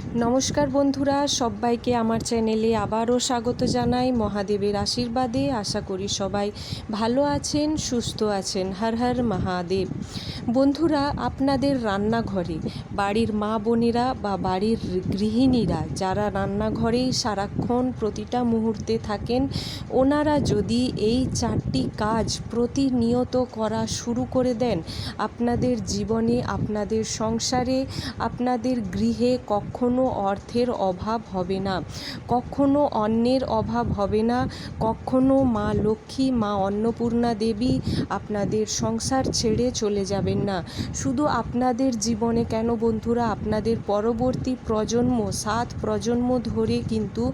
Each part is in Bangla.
নমস্কার বন্ধুরা, সবাইকে আমার চ্যানেলে আবারও স্বাগত জানাই। মহাদেবের আশীর্বাদে আশা করি সবাই ভালো আছেন, সুস্থ আছেন। হর হর মহাদেব। বন্ধুরা, আপনাদের রান্নাঘরে বাড়ির মা বোনেরা বা বাড়ির গৃহিণীরা যারা রান্নাঘরেই সারাক্ষণ প্রতিটা মুহূর্তে থাকেন, ওনারা যদি এই চারটি কাজ প্রতিনিয়ত করা শুরু করে দেন, আপনাদের জীবনে, আপনাদের সংসারে, আপনাদের গৃহে কখনো অর্থের অভাব হবে না, কখনো অন্নের অভাব হবে না, কখনো মা লক্ষ্মী, মা অন্নপূর্ণা দেবী আপনাদের সংসার ছেড়ে চলে যাবেন না। শুধু আপনাদের জীবনে কেন বন্ধুরা, আপনাদের পরবর্তী প্রজন্ম, সাত প্রজন্ম ধরে কিন্তু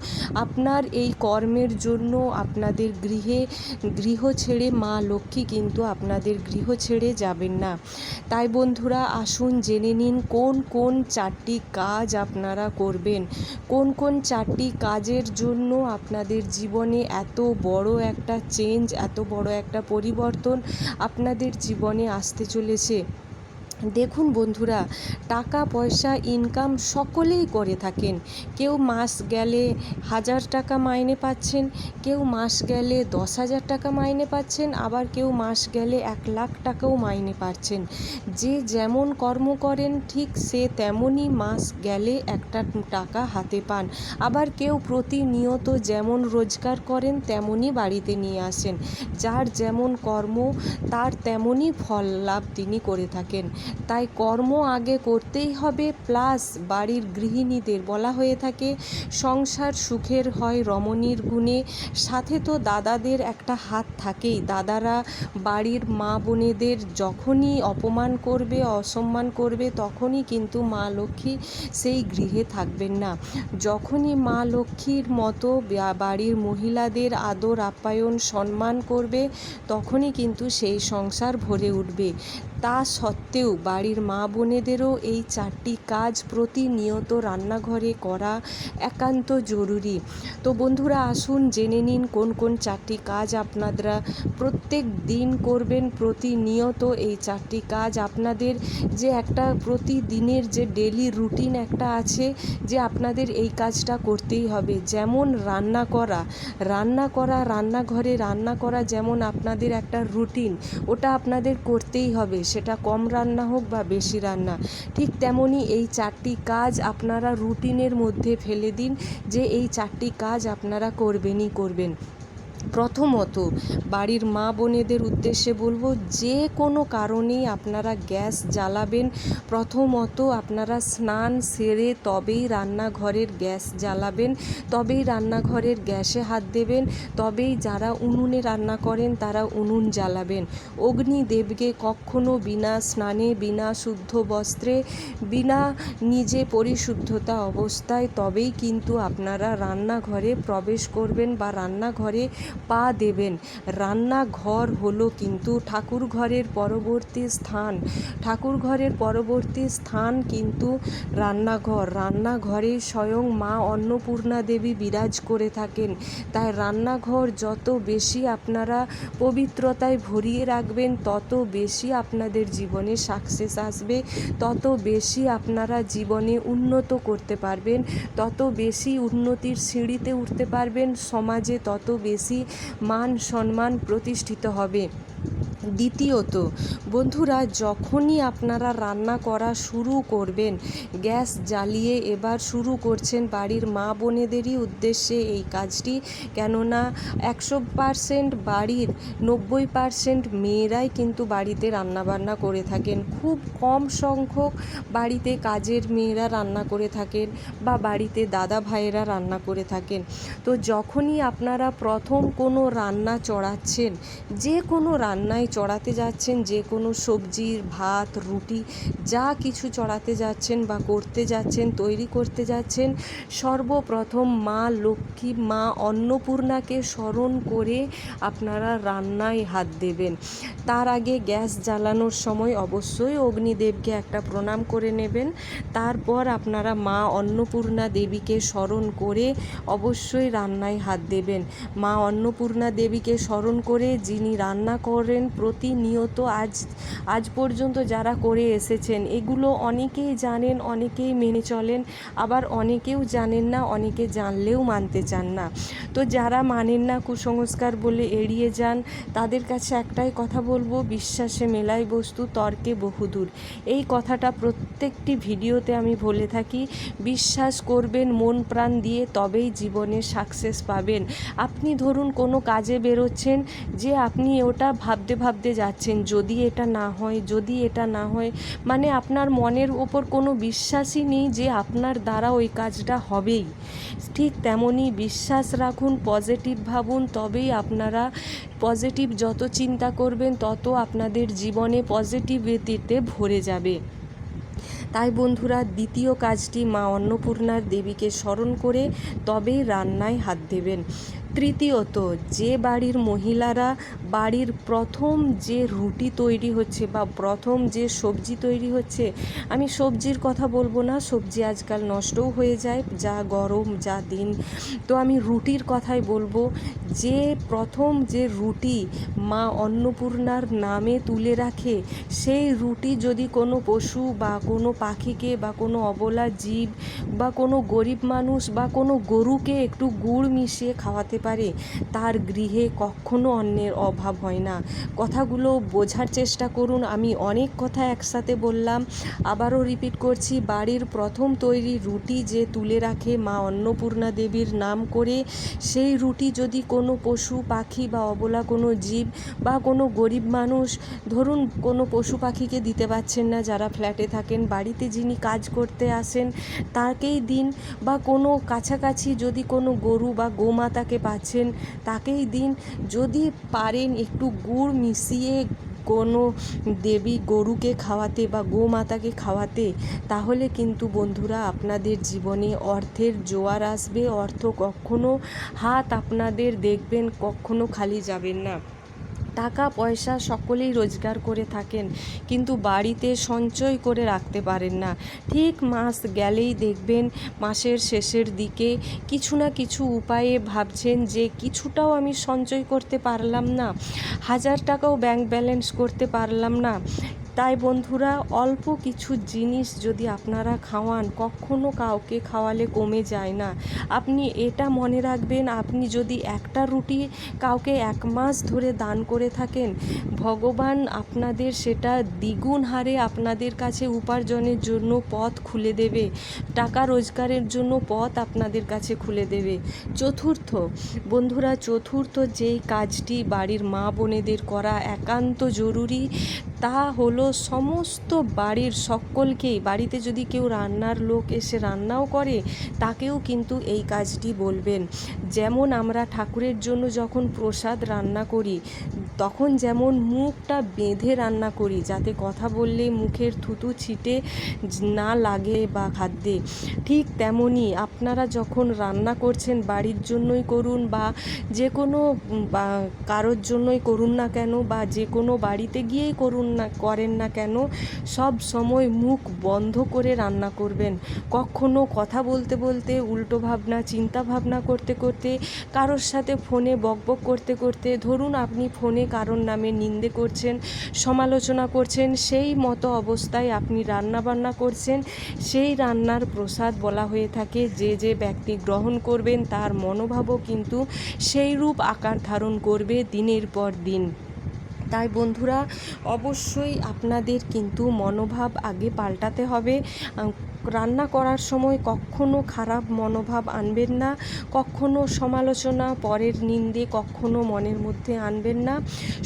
আপনার এই কর্মের জন্য আপনাদের গৃহে, গৃহ ছেড়ে মা লক্ষ্মী কিন্তু আপনাদের গৃহ ছেড়ে যাবেন না। তাই বন্ধুরা, আসুন জেনে নিন কোন কোন চারটি কাজ আপনারা করবেন। কোন কোন চারটি কাজের জন্য আপনাদের জীবনে এত বড় একটা চেঞ্জ এত বড় একটা পরিবর্তন আপনাদের জীবনে আসতে চলেছে। si দেখুন বন্ধুরা, টাকা, পয়সা ইনকাম সকলেই করে থাকেন। কেউ মাস গেলে হাজার টাকা মাইনে পাচ্ছেন, কেউ মাস গেলে দশ হাজার টাকা মাইনে পাচ্ছেন, আবার কেউ মাস গেলে এক লাখ টাকাও মাইনে পাচ্ছেন। যে যেমন কর্ম করেন, ঠিক সে তেমনই মাস গেলে একটা টাকা হাতে পান। আবার কেউ প্রতিনিয়ত যেমন রোজগার করেন, তেমনই বাড়িতে নিয়ে আসেন। যার যেমন কর্ম, তার তেমনই ফল লাভ তিনি করে থাকেন। তাই কর্ম আগে করতেই হবে, প্লাস বাড়ির গৃহিণীদের বলা হয়ে থাকে, সংসার সুখের হয় রমণীর গুণে। সাথে তো দাদাদের একটা হাত থাকেই। দাদারা বাড়ির মা বোনেদের যখনই অপমান করবে, অসম্মান করবে, তখনই কিন্তু মা লক্ষ্মী সেই গৃহে থাকবেন না। যখনই মা লক্ষ্মীর মতো বাড়ির মহিলাদের আদর, আপ্যায়ন, সম্মান করবে, তখনই কিন্তু সেই সংসার ভরে উঠবে। তা সত্ত্বেও বাড়ির মা বোনেদেরও এই চারটি কাজ প্রতিনিয়ত রান্নাঘরে করা একান্ত জরুরি। তো বন্ধুরা, আসুন জেনে নিন কোন কোন চারটি কাজ আপনারা প্রত্যেক দিন করবেন প্রতিনিয়ত। এই চারটি কাজ আপনাদের যে একটা প্রতিদিনের যে ডেলি রুটিন একটা আছে যে আপনাদের এই কাজটা করতেই হবে। যেমন রান্না করা রান্না করা, রান্নাঘরে রান্না করা যেমন আপনাদের একটা রুটিন, ওটা আপনাদের করতেই হবে। সেটা কম রান্না হোক বা বেশি রান্না, ঠিক তেমনই এই চারটি কাজ আপনারা রুটিনের মধ্যে ফেলে দিন যে এই চারটি কাজ আপনারা করবেনই করবেন। প্রথমত বাড়ির মা বোনেদের উদ্দেশ্যে বলব, যে কোনো কারণেই আপনারা গ্যাস জ্বালাবেন। প্রথমত আপনারা স্নান সেরে তবেই রান্নাঘরের গ্যাস জ্বালাবেন। তবেই রান্নাঘরের গ্যাসে হাত দেবেন। তবেই যারা উনুনে রান্না করেন তারা উনুন জ্বালাবেন। অগ্নিদেবকে কখনো বিনা স্নানে, বিনা শুদ্ধ বস্ত্রে, বিনা নিজে পরিশুদ্ধতা অবস্থায় তবেই কিন্তু আপনারা রান্নাঘরে প্রবেশ করবেন বা রান্নাঘরে পা দেবেন। রান্নাঘর হলো কিন্তু ঠাকুর ঘরের পরবর্তী স্থান। ঠাকুর ঘরের পরবর্তী স্থান কিন্তু রান্নাঘর। রান্নাঘরে স্বয়ং মা অন্নপূর্ণা দেবী বিরাজ করে থাকেন। তাই রান্নাঘর যত বেশি আপনারা পবিত্রতায় ভরিয়ে রাখবেন, তত বেশি আপনাদের জীবনে সাকসেস আসবে। তত বেশি আপনারা জীবনে উন্নত করতে পারবেন। তত বেশি উন্নতির সিঁড়িতে উঠতে পারবেন। সমাজে তত বেশি মান সম্মান প্রতিষ্ঠিত হবে। দ্বিতীয়ত, বন্ধুরা, যখনই আপনারা রান্না করা শুরু করবেন, গ্যাস জ্বালিয়ে এবার শুরু করছেন বাড়ির মা বোনেদেরই উদ্দেশ্যে এই কাজটি, কেননা একশো পারসেন্ট বাড়ির নব্বই পারসেন্ট মেয়েরাই কিন্তু বাড়িতে রান্নাবান্না করে থাকেন। খুব কম সংখ্যক বাড়িতে কাজের মেয়েরা রান্না করে থাকেন বা বাড়িতে দাদা ভাইয়েরা রান্না করে থাকেন। তো যখনই আপনারা প্রথম কোনো রান্না চড়াচ্ছেন, যে কোনো রান্নায় চড়াতে যাচ্ছেন, যে কোনো সবজির ভাত, রুটি, যা কিছু চড়াতে যাচ্ছেন বা করতে যাচ্ছেন, তৈরি করতে যাচ্ছেন, সর্বপ্রথম মা লক্ষ্মী, মা অন্নপূর্ণাকে স্মরণ করে আপনারা রান্নায় হাত দেবেন। তার আগে গ্যাস জ্বালানোর সময় অবশ্যই অগ্নিদেবকে একটা প্রণাম করে নেবেন। তারপর আপনারা মা অন্নপূর্ণা দেবীকে স্মরণ করে অবশ্যই রান্নায় হাত দেবেন। মা অন্নপূর্ণা দেবীকে স্মরণ করে যিনি রান্না করেন প্রতিনিয়ত আজ আজ পর্যন্ত যারা করে এসেছেন, এগুলো অনেকেই জানেন, অনেকেই মেনে চলেন, আবার অনেকেও জানেন না, অনেকে জানলেও মানতে চান না। তো যারা মানেন না কুসংস্কার বলে এড়িয়ে যান, তাদের কাছে একটাই কথা বলব, বিশ্বাসে মেলাই বস্তু, তর্কে বহুদূর। এই কথাটা প্রত্যেকটি ভিডিওতে আমি বলে থাকি, বিশ্বাস করবেন, মন প্রাণ দিয়ে তবেই জীবনে সাকসেস পাবেন। আপনি ধরুন কোনো কাজে বেরোচ্ছেন, যে আপনি ওটা ভাবতে ভাবতে যাচ্ছেন, যদি এটা না হয়, যদি এটা না হয়। মানে আপনার মনের ওপর কোনো বিশ্বাসই নেই যে আপনার দ্বারা ওই কাজটা হবেই। ঠিক তেমনই বিশ্বাস রাখুন, পজিটিভ ভাবুন, তবেই আপনারা পজিটিভ যত চিন্তা করবেন, তত আপনাদের জীবনে পজিটিভিটিতে ভরে যাবে। তাই বন্ধুরা, দ্বিতীয় কাজটি মা অন্নপূর্ণার দেবীকে স্মরণ করে তবেই রান্নায় হাত দেবেন। তৃতীয়ত, যে বাড়ির মহিলারা বাড়ির প্রথম যে রুটি তৈরি হচ্ছে বা প্রথম যে সবজি তৈরি হচ্ছে, আমি সবজির কথা বলব না, সবজি আজকাল নষ্টও হয়ে যায়, যা গরম, যা দিন। তো আমি রুটির কথাই বলব, যে প্রথম যে রুটি মা অন্নপূর্ণার নামে তুলে রাখে, সেই রুটি যদি কোনো পশু বা কোনো পাখিকে বা কোনো অবলা জীব বা কোনো গরিব মানুষ বা কোনো গরুকে একটু গুড় মিশিয়ে খাওয়াতে পারে, তার গৃহে কখনো অন্যের অভাব হয় না। কথাগুলো বোঝার চেষ্টা করুন। আমি অনেক কথা একসাথে বললাম, আবারও রিপিট করছি। বাড়ির প্রথম তৈরি রুটি যে তুলে রাখে মা অন্নপূর্ণা দেবীর নাম করে, সেই রুটি যদি কোনো পশু, পাখি বা অবলা কোনো জীব বা কোনো গরিব মানুষ, ধরুন কোনো পশু পাখিকে দিতে পারছেন না, যারা ফ্ল্যাটে থাকেন, বাড়িতে যিনি কাজ করতে আসেন, তাকেই দিন বা কোনো কাছাকাছি যদি কোনো গরু বা গোমাতাকে পাচ্ছেন, তাকেই দিন। যদি পারেন একটু গুড় মিশিয়ে কোনো দেবী গরুকে খাওয়াতে বা গোমাতাকে খাওয়াতে, তাহলে কিন্তু বন্ধুরা আপনাদের জীবনে অর্থের জোয়ার আসবে। অর্থ কখনো হাত আপনাদের দেখবেন, কখনো খালি যাবেন না। টাকা পয়সা সকলেই রোজগার করে থাকেন, কিন্তু বাড়িতে সঞ্চয় করে রাখতে পারেন না। ঠিক মাস গেলেই দেখবেন মাসের শেষের দিকে কিছু না কিছু উপায়ে ভাবছেন যে কিছুটাও আমি সঞ্চয় করতে পারলাম না, হাজার টাকাও ব্যাংক ব্যালেন্স করতে পারলাম না। তাই বন্ধুরা, অল্প কিছু জিনিস যদি আপনারা খাওয়ান, কখনো কাউকে খাওয়ালে কমে যায় না। আপনি এটা মনে রাখবেন, আপনি যদি একটা রুটি কাউকে এক মাস ধরে দান করে থাকেন, ভগবান আপনাদের সেটা দ্বিগুণ হারে আপনাদের কাছে উপার্জনের জন্য পথ খুলে দেবে, টাকা রোজগারের জন্য পথ আপনাদের কাছে খুলে দেবে। চতুর্থ, বন্ধুরা, চতুর্থ যেই কাজটি বাড়ির মা বোনেদের করা একান্ত জরুরি তা হলো সমস্ত বাড়ির সকলকেই বাড়িতে যদি কেউ রান্নার লোক এসে রান্নাও করে, তাকেও কিন্তু এই কাজটি বলবেন। যেমন আমরা ঠাকুরের জন্য যখন প্রসাদ রান্না করি তখন যেমন মুখটা বেঁধে রান্না করি, যাতে কথা বললে মুখের থুতু ছিটে না লাগে বা খাদ্যে, ঠিক তেমনই আপনারা যখন রান্না করছেন বাড়ির জন্যই করুন বা যে কোনো কারোর জন্যই করুন না কেন বা যে কোনো বাড়িতে গিয়েই করুন না, করেন না কেন, সব সময় মুখ বন্ধ করে রান্না করবেন। কখনো কথা বলতে বলতে, উল্টো ভাবনা, চিন্তা ভাবনা করতে করতে, কারোর সাথে ফোনে বকবক করতে করতে, ধরুন আপনি ফোনে কারোর নামে নিন্দে করছেন, সমালোচনা করছেন, সেই মতো অবস্থায় আপনি রান্না বান্না করছেন, সেই রান্নার প্রসাদ বলা হয়ে থাকে, যে যে ব্যক্তি গ্রহণ করবেন তার মনোভাবও কিন্তু সেই রূপ আকার ধারণ করবে দিনের পর দিন। তাই বন্ধুরা, অবশ্যই আপনাদের কিন্তু মনোভাব আগে পাল্টাতে হবে। রান্না করার সময় কখনো খারাপ মনোভাব আনবেন না, কখনো সমালোচনা, পরের নিন্দে কখনো মনের মধ্যে আনবেন না।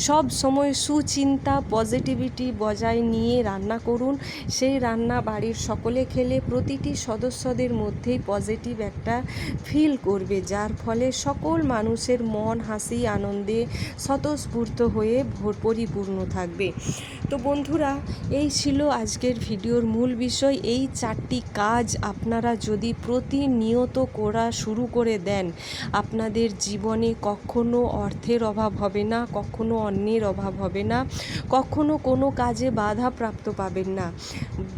সব সময় সুচিন্তা, পজিটিভিটি বজায় নিয়ে রান্না করুন। সেই রান্না বাড়ির সকলে খেলে প্রতিটি সদস্যদের মধ্যেই পজিটিভ একটা ফিল করবে, যার ফলে সকল মানুষের মন হাসি, আনন্দে স্বতঃস্ফূর্ত হয়ে পরিপূর্ণ থাকবে। তো বন্ধুরা, এই ছিল আজকের ভিডিওর মূল বিষয়। এই চারটি কাজ আপনারা যদি প্রতিনিয়ত করা শুরু করে দেন, আপনাদের জীবনে কখনো অর্থের অভাব হবে না, কখনো অন্যের অভাব হবে না, কখনো কোনো কাজে বাধা প্রাপ্ত পাবেন না।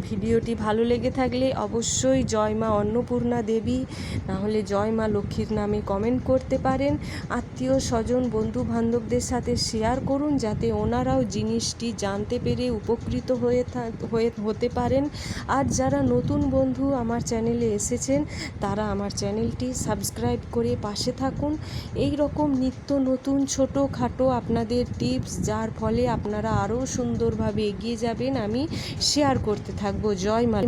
ভিডিওটি ভালো লেগে থাকলে অবশ্যই জয় মা অন্নপূর্ণা দেবী, নাহলে জয় মা লক্ষ্মীর নামে কমেন্ট করতে পারেন। আত্মীয় স্বজন বন্ধু বান্ধবদের সাথে শেয়ার করুন যাতে ওনারাও জিনিসটি জানতে পেরে উপকৃত হয়ে হয়ে হতে পারেন। আর যারা নতুন বন্ধু আমার চ্যানেলে এসেছেন, তারা আমার চ্যানেলটি সাবস্ক্রাইব করে পাশে থাকুন। এই রকম নিত্য নতুন ছোটো খাটো আপনাদের টিপস যার ফলে আপনারা আরও সুন্দরভাবে এগিয়ে যাবেন, আমি শেয়ার করতে থাকব। জয় মা